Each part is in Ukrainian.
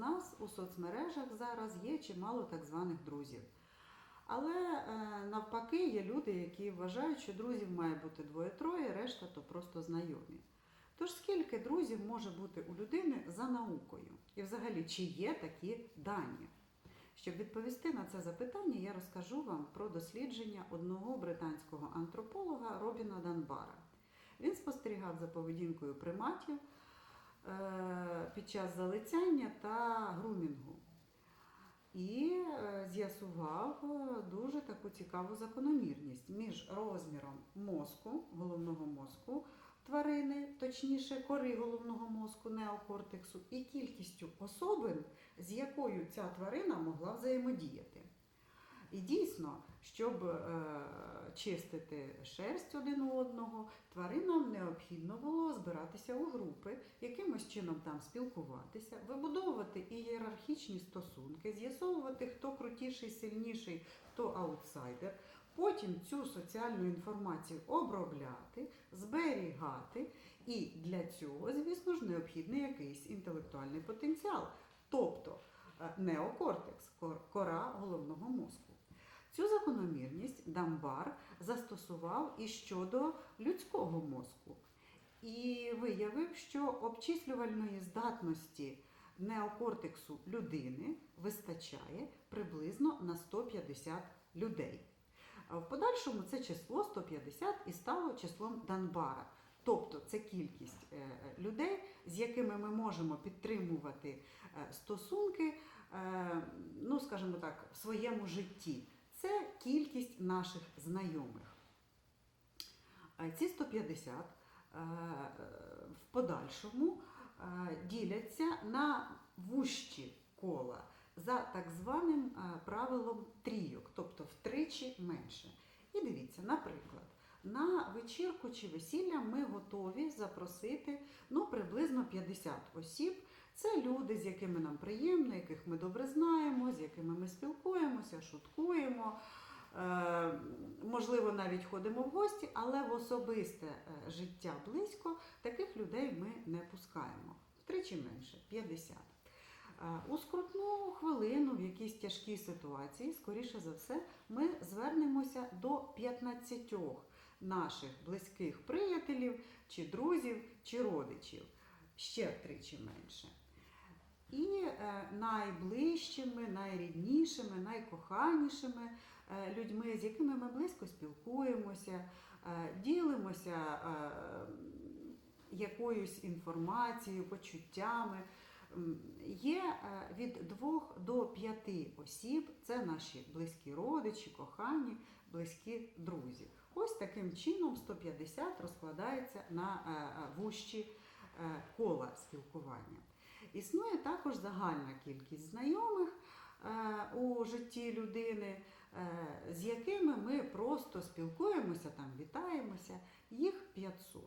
нас у соцмережах зараз є чимало так званих друзів. Але е, навпаки є люди, які вважають, що друзів має бути двоє-троє, решта то просто знайомі. Тож скільки друзів може бути у людини за наукою? І взагалі, чи є такі дані? Щоб відповісти на це запитання, я розкажу вам про дослідження одного британського антрополога Робіна Данбара. Він спостерігав за поведінкою приматів під час залицяння та грумінгу. І е, з'ясував е, дуже таку цікаву закономірність між розміром мозку, головного мозку тварини, точніше кори головного мозку неокортексу, і кількістю особин, з якою ця тварина могла взаємодіяти. І дійсно, щоб е, чистити шерсть один у одного, тваринам необхідно було збиратися у групи, якимось чином там спілкуватися, вибудовувати ієрархічні стосунки, з'ясовувати, хто крутіший, сильніший, хто аутсайдер. Потім цю соціальну інформацію обробляти, зберігати, і для цього, звісно ж, необхідний якийсь інтелектуальний потенціал, тобто е, неокортекс, кора головного мозку. Дамбар застосував і щодо людського мозку. І виявив, що обчислювальної здатності неокортексу людини вистачає приблизно на 150 людей. В подальшому це число 150 і стало числом Данбара. Тобто це кількість е, людей, з якими ми можемо підтримувати е, стосунки, е, ну скажімо так, в своєму житті. Це кількість наших знайомих. Е, Ці 150 е, в подальшому е, діляться на вущі кола за так званим правилом трійок, тобто втричі менше. І дивіться, наприклад, на вечірку чи весілля ми готові запросити ну, приблизно 50 осіб. Це люди, з якими нам приємно, яких ми добре знаємо, з якими ми спілкуємося, шуткуємо. Е, можливо, навіть ходимо в гості, але в особисте е, життя близько таких людей ми не пускаємо. Втричі менше 50. Е, У скрутну хвилину в якійсь тяжкій ситуації, скоріше за все, ми звернемося до 15 наших близьких приятелів, чи друзів, чи родичів. Ще втричі менше. І е, найближчими, найріднішими, найкоханішими е, людьми, з якими ми близько спілкуємося, е, ділимося якоюсь інформацією, почуттями. Є від двох до п'яти осіб, це наші близькі родичі, кохані, близькі друзі. Ось таким чином 150 розкладається на вущі кола спілкування. Існує також загальна кількість знайомих е, у житті людини, е, з якими ми просто спілкуємося, там вітаємося, їх 500.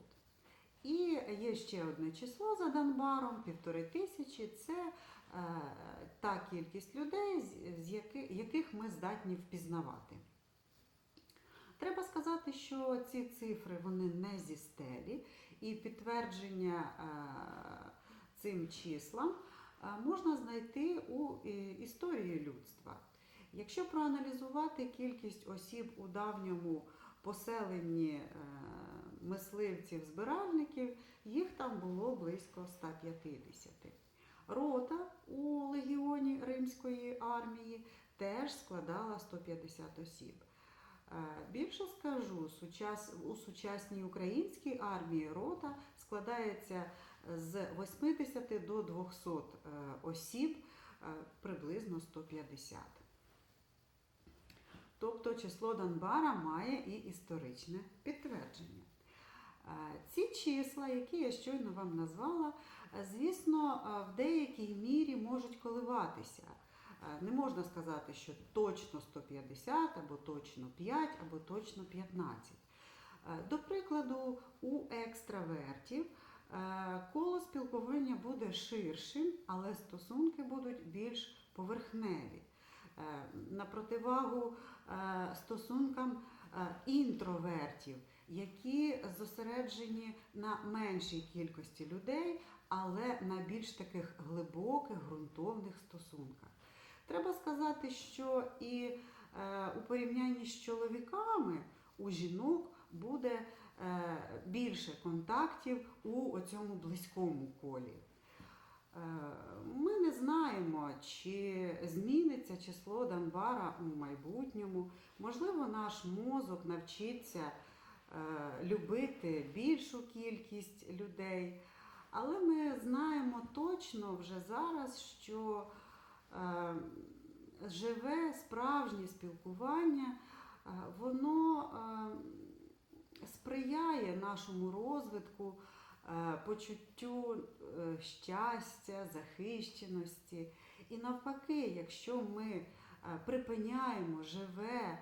І є ще одне число за Донбаром, півтори тисячі. Це е, та кількість людей, з- яких ми здатні впізнавати. Треба сказати, що ці цифри вони не зі стелі, і підтвердження цим числам е, можна знайти у е, історії людства. Якщо проаналізувати кількість осіб у давньому поселенні е, мисливців-збиральників, їх там було близько 150. Рота у легіоні Римської армії теж складала 150 осіб. Більше скажу, у сучасній українській армії рота складається з 80 до 200 е, осіб, е, приблизно 150. Тобто число Донбара має і історичне підтвердження. Е, Ці числа, які я щойно вам назвала, звісно, в деякій мірі можуть коливатися. Не можна сказати, що точно 150, або точно 5, або точно 15. Е, До прикладу, у екстравертів коло спілкування буде ширшим, але стосунки будуть більш поверхневі. Е, На противагу е, стосункам е, інтровертів, які зосереджені на меншій кількості людей, але на більш таких глибоких, ґрунтовних стосунках. Треба сказати, що і е, у порівнянні з чоловіками у жінок буде е, більше контактів у цьому близькому колі. Е, Ми не знаємо, чи зміниться число Данбара у майбутньому. Можливо, наш мозок навчиться е, любити більшу кількість людей. Але ми знаємо точно вже зараз, що е, живе справжнє спілкування, е, воно е, сприяє нашому розвитку, е, почуттю е, щастя, захищеності. І навпаки, якщо ми е, припиняємо живе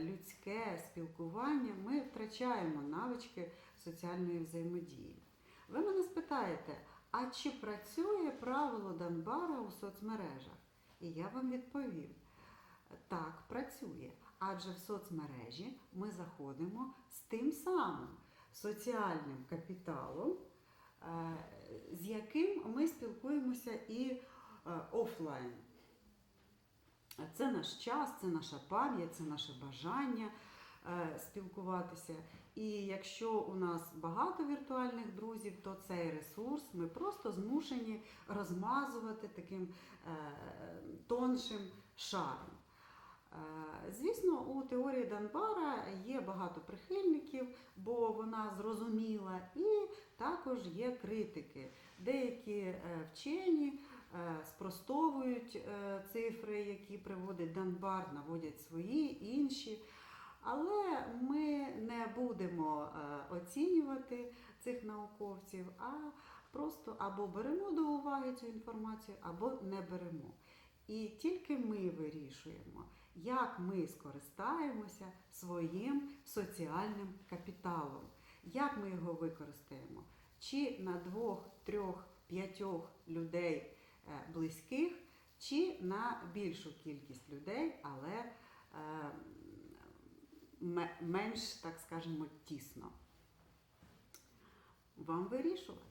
людське спілкування, ми втрачаємо навички соціальної взаємодії. Ви мене спитаєте, а чи працює правило Данбара у соцмережах? І я вам відповім: так, працює. Адже в соцмережі ми заходимо з тим самим соціальним капіталом, е, з яким ми спілкуємося і е, офлайн. Це наш час, це наша пам'ять, це наше бажання е, спілкуватися. І якщо у нас багато віртуальних друзів, то цей ресурс ми просто змушені розмазувати таким тоншим шаром. Е, Звісно, у теорії Данбара є багато прихильників, бо вона зрозуміла, і також є критики. Деякі е, вчені е, спростовують цифри, які приводить Данбар, наводять свої інші. Але ми не будемо оцінювати цих науковців, а просто або беремо до уваги цю інформацію, або не беремо. І тільки ми вирішуємо, як ми скористаємося своїм соціальним капіталом, як ми його використаємо, чи на двох, трьох, п'ятьох людей е, близьких, чи на більшу кількість людей, але е, менш, так скажемо, тісно. Вам вирішувати.